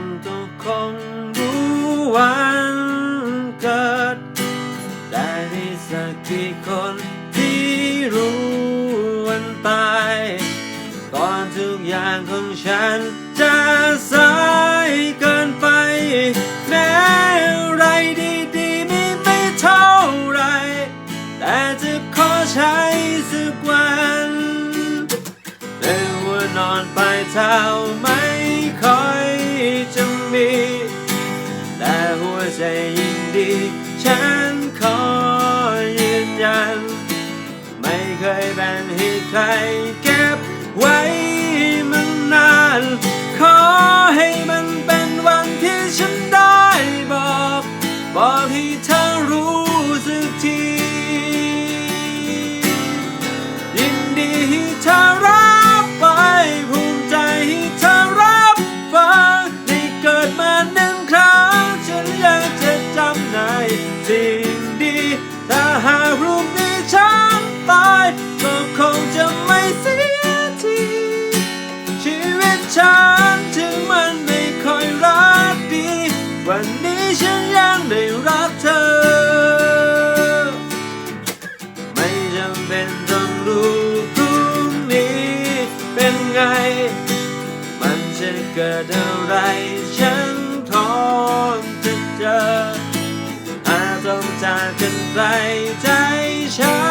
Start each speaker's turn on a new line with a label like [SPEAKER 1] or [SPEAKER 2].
[SPEAKER 1] งทุกคงรู้วันเกิดแต่มีสักกี่คนที่รู้วันตายก่อนทุกอย่างของฉันจะสายเกินไปแม้ไรดีๆมีไม่เท่าไร แต่จะขอใช้สักวันในหัวนอนไปเท้าไม่ค่อยจะ มี แต่หัวใจยินดี ฉันขอยืนยัน ไม่เคยแบ่งให้ใครเก็บไว้มันนาน ขอให้มันเป็นวันที่ฉันได้บอก บอกให้เธอรู้สึกทียินดีให้เธอ เกิดอะไรฉันทนจะเจออาจต้องจากกันไกลใจฉัน